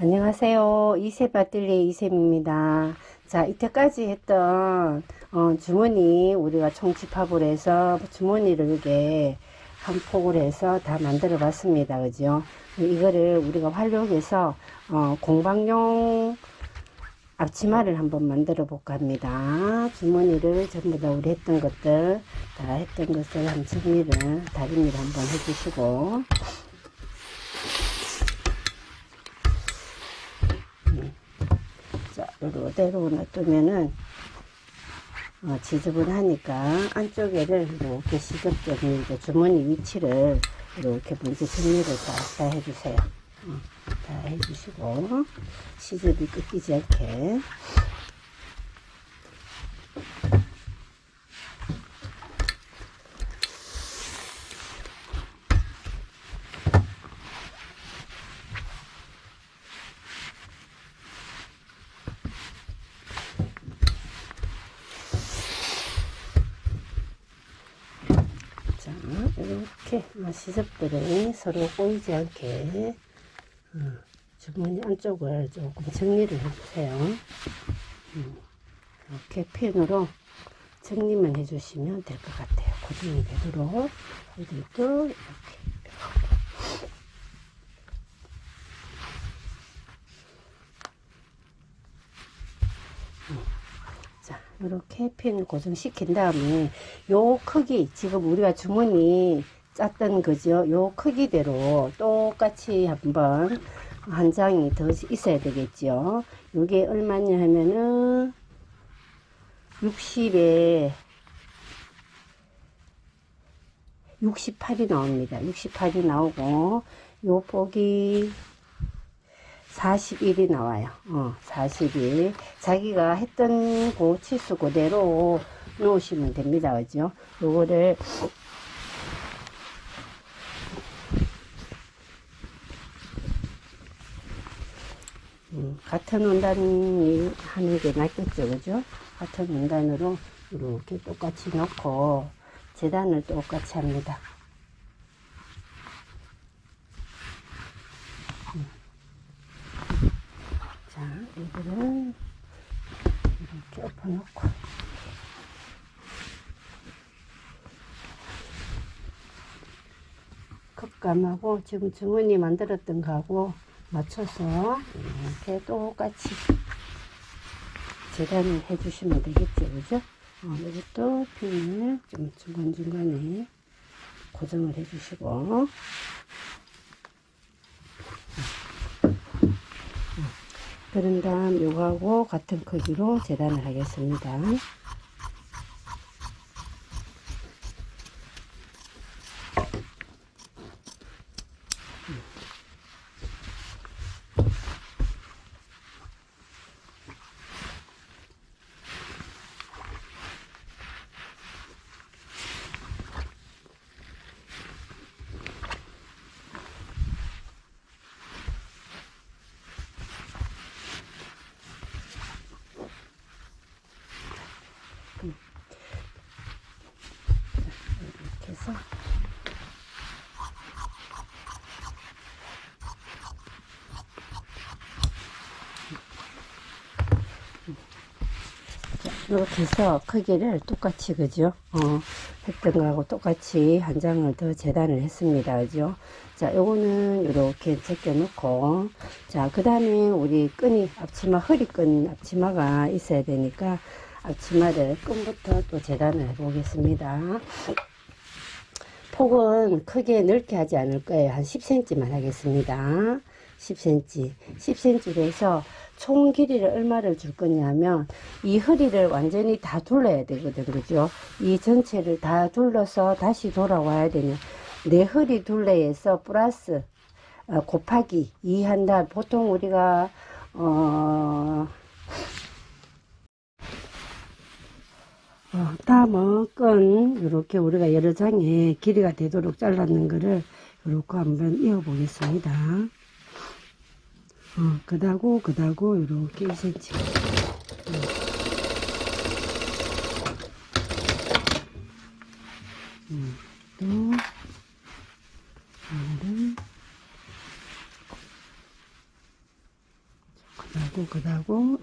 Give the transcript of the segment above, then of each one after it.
안녕하세요. 이세 바뜰리의 이샘입니다. 자, 이때까지 했던 어, 주머니 우리가 총집합을 해서 주머니를 이렇게 한 폭을 해서 다 만들어 봤습니다. 그죠? 이거를 우리가 활용해서 어, 공방용 앞치마를 한번 만들어 볼까 합니다. 주머니를 전부 다 우리 했던 것들 다 했던 것을 한 정리를 다림을 한번 해주시고 자, 이대로 놔두면은 어, 지저분하니까 안쪽에를 이렇게 시접적인 이제 주머니 위치를 이렇게 먼저 정리를 다, 다 해주세요. 어, 다 해주시고 시접이 끊기지 않게 자, 이렇게 시접들이 서로 꼬이지 않게 어, 주머니 안쪽을 조금 정리를 해주세요. 음, 이렇게 펜으로 정리만 해주시면 될 것 같아요. 고정이 되도록 여기도 이렇게 자, 이렇게 핀을 고정시킨 다음에 요 크기, 지금 우리가 주머니 짰던 거죠. 요 크기대로 똑같이 한번 한 장이 더 있어야 되겠죠. 요게 얼마냐 하면은 60에 68이 나옵니다. 68이 나오고 요 폭이 41이 나와요. 어, 41. 자기가 했던 그 치수 그대로 놓으시면 됩니다. 그죠? 요거를 음, 같은 원단이 하는 게 낫겠죠. 그죠? 같은 원단으로 이렇게 똑같이 넣고 재단을 똑같이 합니다. 자, 이거를 이렇게 엎어놓고 컵감하고 지금 주머니 만들었던 거하고 맞춰서 이렇게 똑같이 재단을 해주시면 되겠죠, 그죠? 어, 이것도 핀을 좀 중간중간에 고정을 해주시고 그런 다음 요거하고 같은 크기로 재단을 하겠습니다. 이렇게 해서 자, 이렇게 해서 크기를 똑같이 그죠? 어, 했던 거하고 똑같이 한 장을 더 재단을 했습니다. 그죠? 자 요거는 이렇게 제껴 놓고. 자그 다음에 우리 끈이 앞치마 허리끈 앞치마가 있어야 되니까 앞치마를 끈부터 또 재단을 해 보겠습니다. 폭은 크게 넓게 하지 않을 거예요. 한 10cm만 하겠습니다. 10cm. 10cm로 해서 총 길이를 얼마를 줄 거냐면 이 허리를 완전히 다 둘러야 되거든. 그죠? 이 전체를 다 둘러서 다시 돌아와야 되냐. 내 허리 둘레에서 플러스 어, 곱하기 2 한다. 보통 우리가 어 어, 다음은 끈 이렇게 우리가 여러 장에 길이가 되도록 잘랐는 거를 이렇게 한번 이어 보겠습니다. 어, 그다고 그다고 이렇게 1cm. 음. 음, 또 하나를 그다고 그다고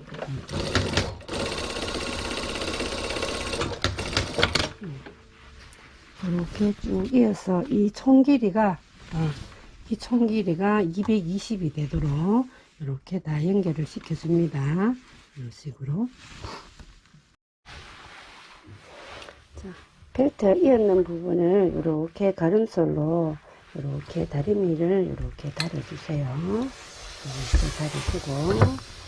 이렇게 쭉 이어서 이 총 길이가 어, 이총 길이가 220이 되도록 이렇게 다 연결을 시켜줍니다. 이런 식으로. 자, 벨트 이었는 부분을 이렇게 가름솔로 이렇게 다리미를 이렇게 달아주세요. 이렇게 달아주고.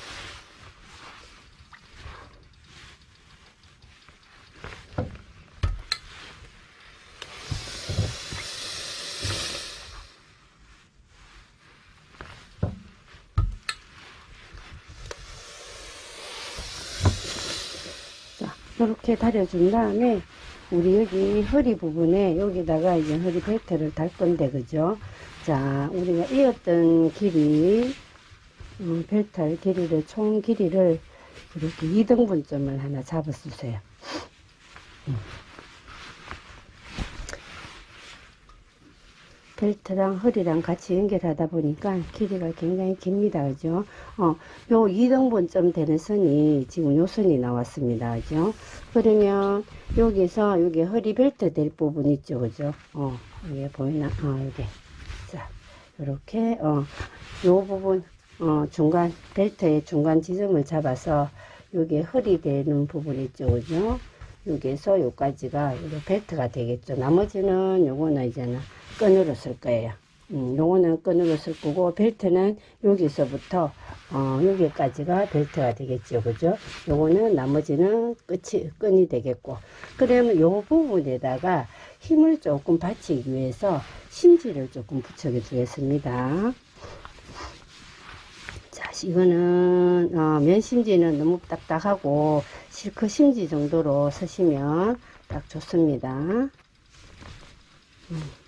이렇게 다려준 다음에 우리 여기 허리 부분에 여기다가 이제 허리 벨트를 달 건데 그죠? 자, 우리가 이었던 길이 음, 벨트 할 길이를 총 길이를 이렇게 2등분점을 하나 잡아주세요. 음. 벨트랑 허리랑 같이 연결하다 보니까 길이가 굉장히 깁니다. 그죠? 어, 요 2등분점 되는 선이 지금 요 선이 나왔습니다. 그죠? 그러면 여기서 여기 허리 벨트 될 부분 있죠. 그죠? 어, 여기 보이나? 어, 여기. 자, 요렇게, 어, 요 부분, 어, 중간, 벨트의 중간 지점을 잡아서 여기 허리 되는 부분 있죠. 그죠? 여기에서 요까지가 요 벨트가 되겠죠. 나머지는 요거는 이제는 끈으로 쓸 거예요. 음, 요거는 끈으로 쓸 거고 벨트는 여기서부터 어, 여기까지가 벨트가 되겠죠. 그죠? 요거는 나머지는 끝이 끈이 되겠고 그러면 요 부분에다가 힘을 조금 받치기 위해서 심지를 조금 붙여 주겠습니다. 자, 이거는 어, 면심지는 너무 딱딱하고 실크 심지 정도로 쓰시면 딱 좋습니다. 음.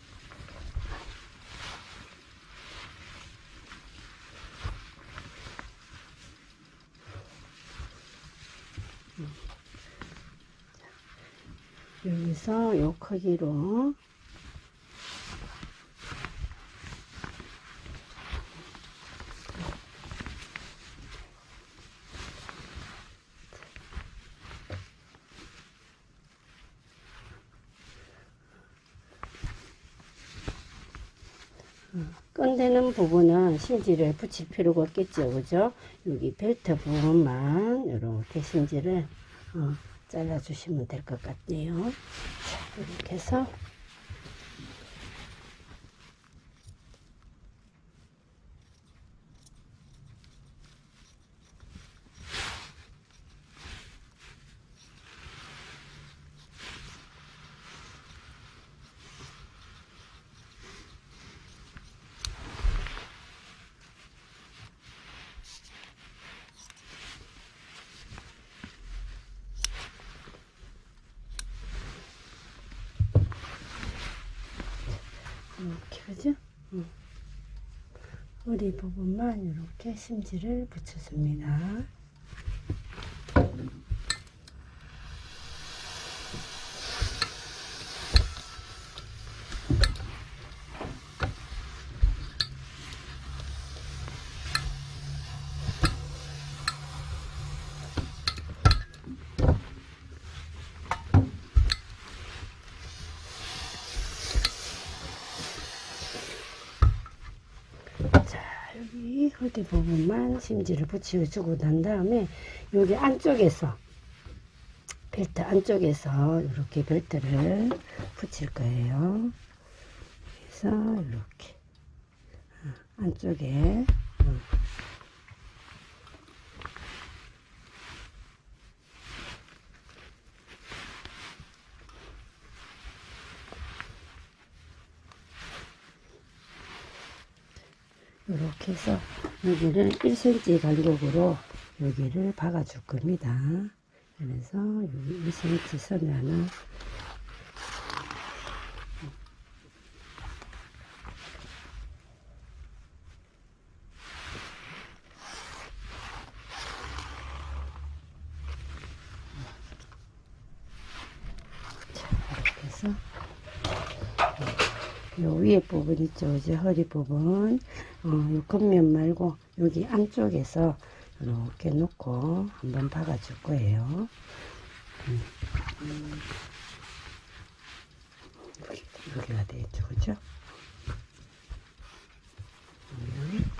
여기서 요 크기로. 끈되는 부분은 심지를 붙일 필요가 없겠죠. 그죠? 여기 벨트 부분만 이렇게 심지를 어, 잘라 주시면 될 것 같네요. 자, 이렇게 해서 이렇게 그죠? 응. 허리 부분만 이렇게 심지를 붙여줍니다. 자, 허리 부분만 심지를 붙여주고 난 다음에 여기 안쪽에서 벨트 안쪽에서 이렇게 벨트를 붙일 거예요. 그래서 이렇게 어, 안쪽에 어. 이렇게 해서 여기를 1cm 간격으로 여기를 박아 줄 겁니다. 그래서 여기 1cm 선을 하나 요 위에 부분 있죠. 이제 허리 부분. 어, 요 겉면 말고 여기 안쪽에서 이렇게 놓고 한번 박아줄 거예요. 음. 여기, 여기가 되겠죠, 그죠? 음.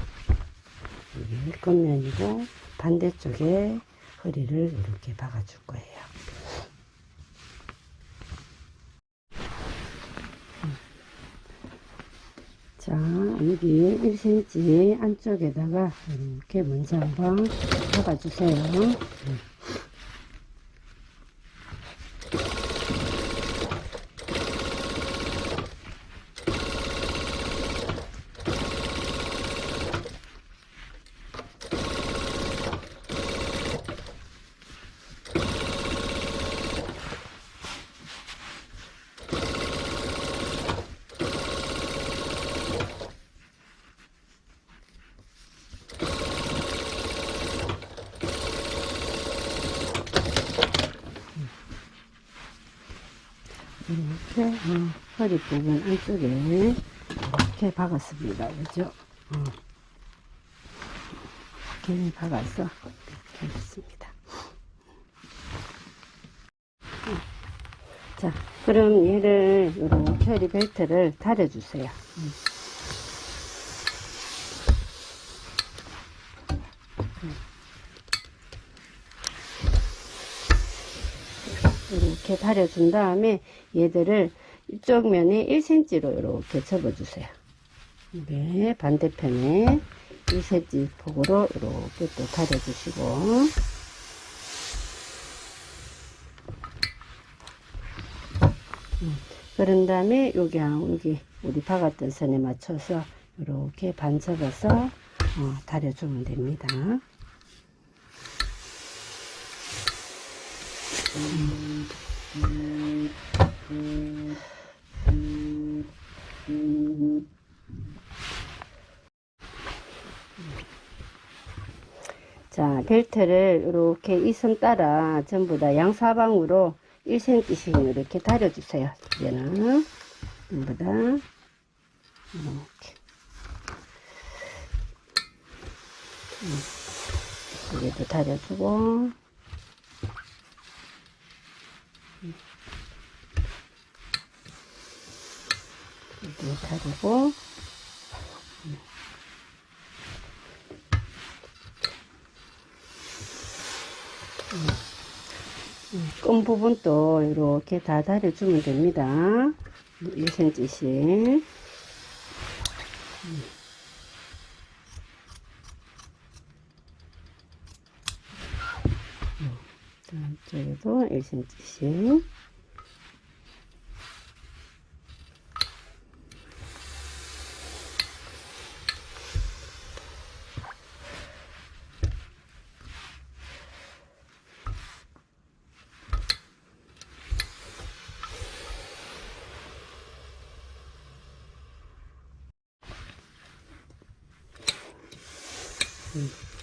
여기 겉면이고 반대쪽에 허리를 이렇게 박아줄 거예요. 자, 여기 1cm 안쪽에다가 이렇게 먼저 한번 박아주세요. 이렇게 어, 허리 부분 안쪽에 이렇게 박았습니다. 그죠? 어. 이렇게 박아서 이렇게 했습니다. 어. 자, 그럼 얘를 이렇게 허리 벨트를 다려주세요. 음. 이렇게 다려준 다음에 얘들을 이쪽 면에 1cm로 이렇게 접어주세요. 네, 반대편에 1cm 폭으로 이렇게 또 다려주시고 음, 그런 다음에 여기 여기 우리 박았던 선에 맞춰서 이렇게 반 접어서 어, 다려주면 됩니다. 자, 벨트를 이렇게 이선 따라 전부 다 양사방으로 1cm씩 이렇게 다려주세요. 얘는 전부 다 이렇게. 음, 여기도 다려주고 다리고 끈 부분도 이렇게 다 다려주면 됩니다. 1cm씩. 이쪽에도 1cm씩.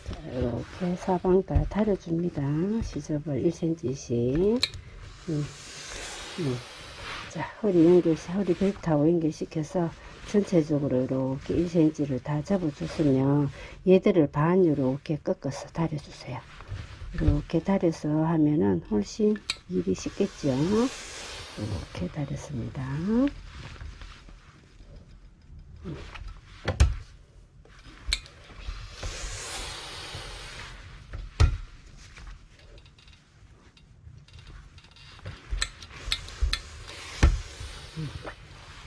자, 이렇게 사방 다 다려줍니다. 시접을 1cm씩. 음, 음. 자, 허리 연결, 허리 벨트하고 연결시켜서 전체적으로 이렇게 1cm를 다 접어줬으면 얘들을 반 이렇게 꺾어서 다려주세요. 이렇게 다려서 하면은 훨씬 일이 쉽겠죠. 이렇게 다렸습니다.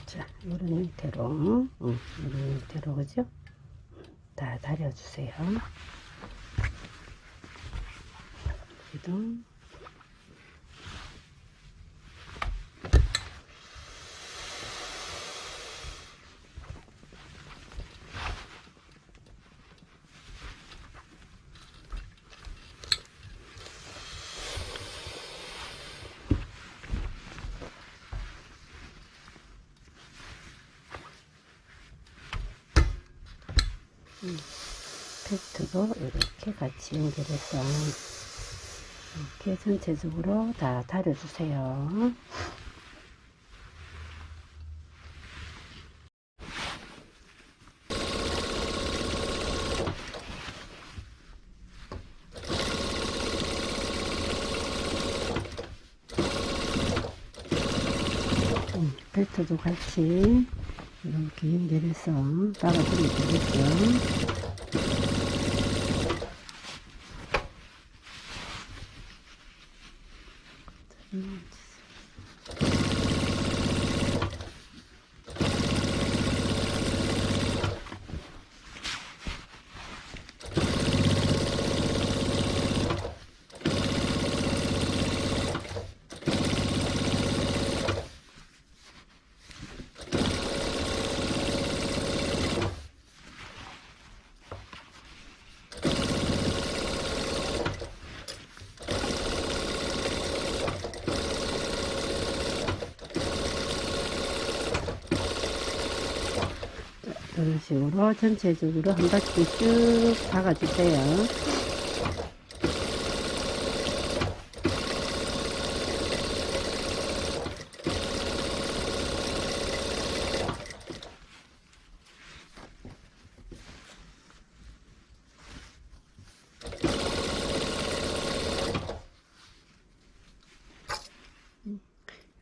자, 이런 형태로, 응, 이런 형태로, 그죠? 다 다려주세요. 여기도. 지금 드렸던 이렇게 전체적으로 다 다려주세요. 음, 벨트도 같이 이렇게 연결해서 따가주면 되겠죠. 이런 식으로 전체적으로 한 바퀴 쭉 박아주세요.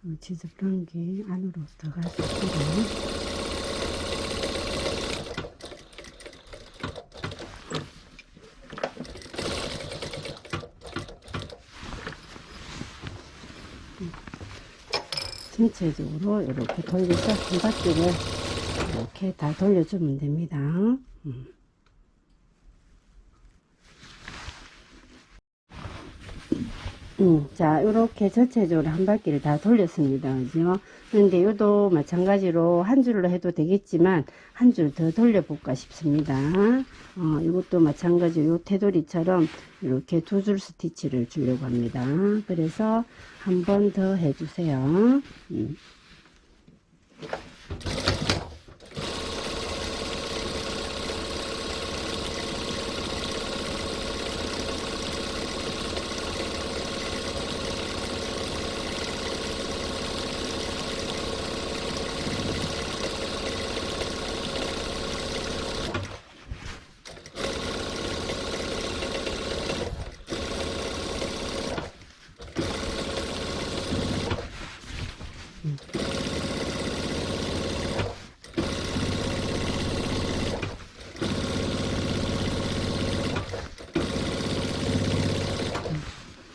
음, 지저분한 게 안으로 들어갈 수 있도록 전체적으로 이렇게 돌려서 한 바퀴를 이렇게 다 돌려주면 됩니다. 음. 음, 자, 이렇게 전체적으로 한 바퀴를 다 돌렸습니다. 그죠? 근데 이도 마찬가지로 한 줄로 해도 되겠지만, 한 줄 더 돌려볼까 싶습니다. 어, 이것도 마찬가지로 요 테두리처럼 이렇게 두 줄 스티치를 주려고 합니다. 그래서 한 번 더 해주세요. 음.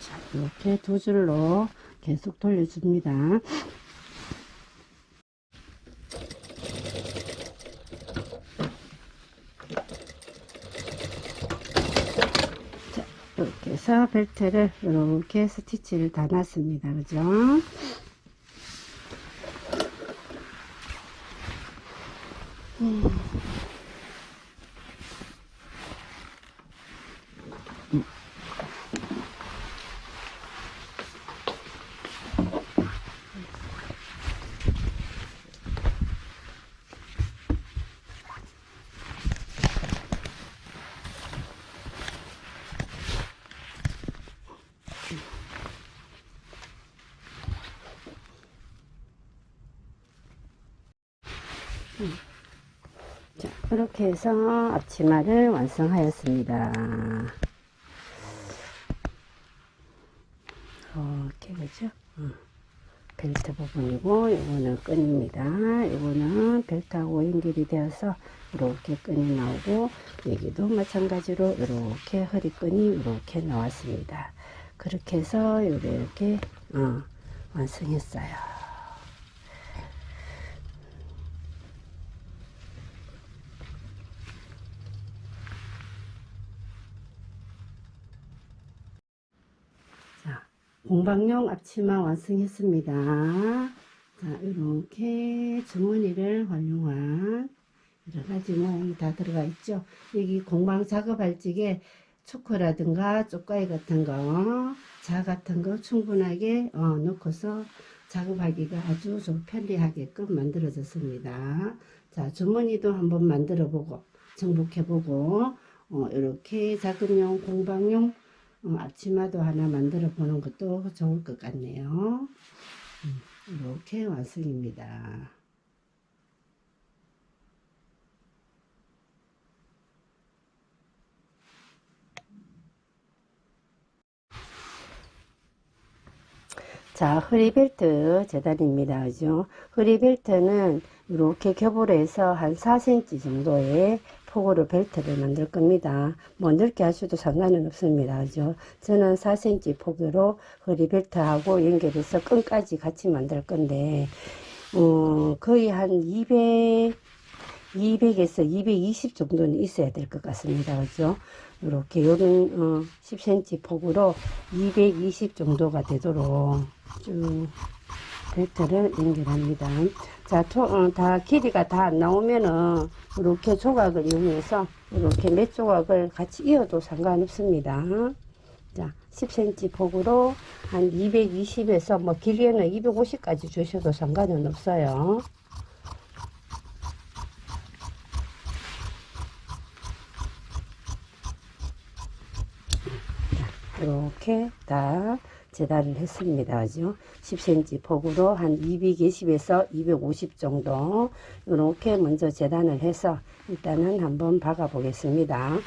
자, 이렇게 두 줄로 계속 돌려줍니다. 자, 이렇게 해서 벨트를 이렇게 스티치를 다 놨습니다. 그죠? 이렇게 해서 앞치마를 완성하였습니다. 이렇게 그죠? 어, 벨트 부분이고 이거는 끈입니다. 이거는 벨트하고 연결이 되어서 이렇게 끈이 나오고 여기도 마찬가지로 이렇게 허리끈이 이렇게 나왔습니다. 그렇게 해서 이렇게 어, 완성했어요. 자, 공방용 앞치마 완성했습니다. 자, 이렇게 주머니를 활용한 여러 가지 모양이 다 들어가 있죠. 여기 공방 작업할 적에 초코라든가 쪽가위 같은 거, 자 같은 거 충분하게 어, 넣고서 작업하기가 아주 좀 편리하게끔 만들어졌습니다. 자, 주머니도 한번 만들어 보고, 정복해 보고, 어, 이렇게 작업용 공방용 어, 앞치마도 하나 만들어 보는 것도 좋을 것 같네요. 음, 이렇게 완성입니다. 자, 자, 허리벨트 재단입니다. 그죠? 허리벨트는 이렇게 겹으로 해서 한 4cm 정도의 폭으로 벨트를 만들 겁니다. 뭐 넓게 하셔도 상관은 없습니다. 그죠? 저는 4cm 폭으로 허리 벨트하고 연결해서 끈까지 같이 만들 건데, 어, 거의 한 200, 200에서 220 정도는 있어야 될 것 같습니다. 그죠? 이렇게 요런 어, 10cm 폭으로 220 정도가 되도록 쭉 벨트를 연결합니다. 자, 토, 어, 다 길이가 다 안 나오면은 이렇게 조각을 이용해서 이렇게 몇 조각을 같이 이어도 상관없습니다. 자, 10cm 폭으로 한 220에서 뭐 길이는 250까지 주셔도 상관은 없어요. 이렇게 다 재단을 했습니다. 그죠? 10cm 폭으로 한 220에서 250 정도 이렇게 먼저 재단을 해서 일단은 한번 박아 보겠습니다.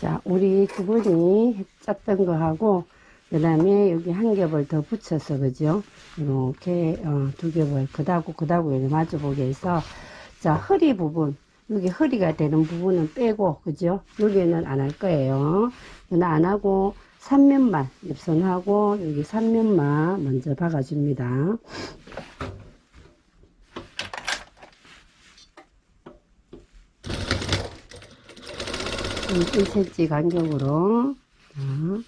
자, 우리 두 분이 짰던 거하고 그 다음에 여기 한 겹을 더 붙여서 그죠? 이렇게 어, 두 겹을 그다고 그다고 이렇게 마주 보게 해서 자 허리 부분 여기 허리가 되는 부분은 빼고 그죠? 여기는 안 할 거예요. 이건 안 하고 3면만 엽선하고 여기 3면만 먼저 박아줍니다. 1cm 간격으로 자.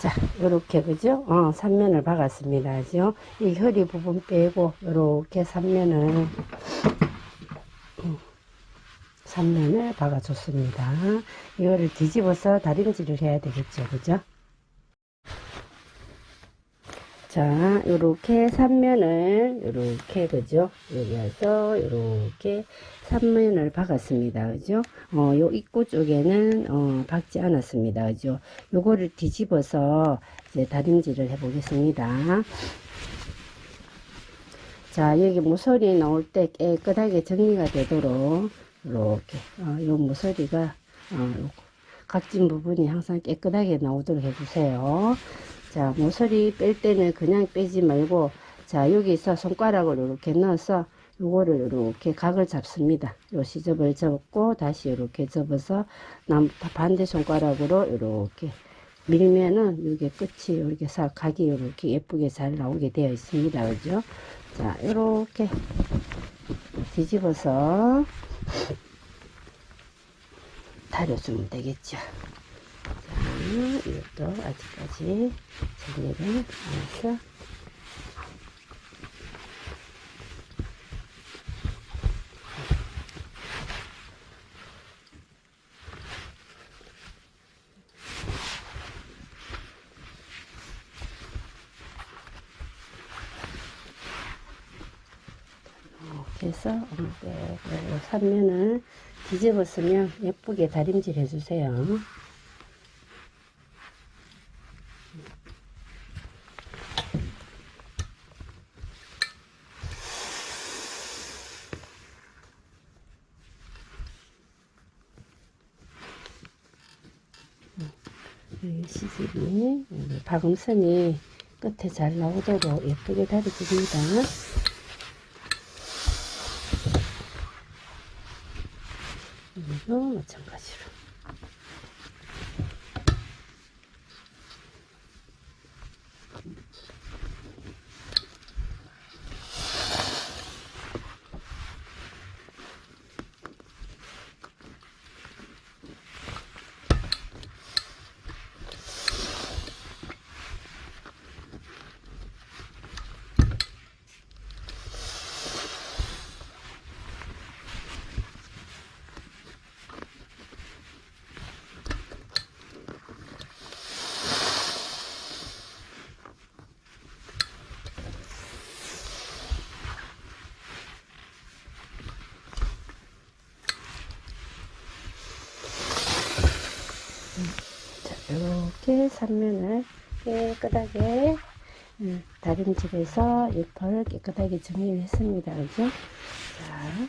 자, 요렇게, 그죠? 어, 3면을 박았습니다. 그죠? 이 허리 부분 빼고, 요렇게 3면을, 3면을 박아줬습니다. 이거를 뒤집어서 다림질을 해야 되겠죠. 그죠? 자, 요렇게 3면을, 요렇게, 그죠? 여기에서, 요렇게 3면을 박았습니다. 그죠? 어, 요 입구 쪽에는, 어, 박지 않았습니다. 그죠? 요거를 뒤집어서 이제 다림질을 해 보겠습니다. 자, 여기 모서리 나올 때 깨끗하게 정리가 되도록, 이렇게, 어, 요 모서리가, 어, 요 각진 부분이 항상 깨끗하게 나오도록 해주세요. 자, 모서리 뺄 때는 그냥 빼지 말고, 자, 여기서 손가락을 이렇게 넣어서, 요거를 이렇게 각을 잡습니다. 요 시접을 접고, 다시 이렇게 접어서, 남, 반대 손가락으로 이렇게 밀면은, 요게 끝이 이렇게 싹 각이 이렇게 예쁘게 잘 나오게 되어 있습니다. 그죠? 자, 이렇게 뒤집어서 다려주면 되겠죠. 자, 이것도 아직까지 정리를 안 해서 네, 3면을 뒤집었으면 예쁘게 다림질 해주세요. 부분을 박음선이 끝에 잘 나오도록 예쁘게 다려줍니다. 그리고 마찬가지로 이렇게 삼면을 깨끗하게 음, 다림질해서 잎을 깨끗하게 정리를 했습니다. 그죠? 자,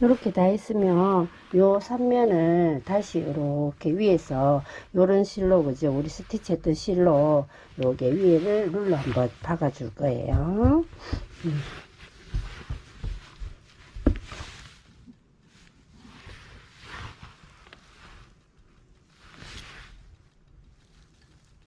이렇게 다 했으면 요 삼면을 다시 이렇게 위에서 요런 실로 그죠? 우리 스티치 했던 실로 요게 위에를 룰로 한번 박아 줄 거예요. 음.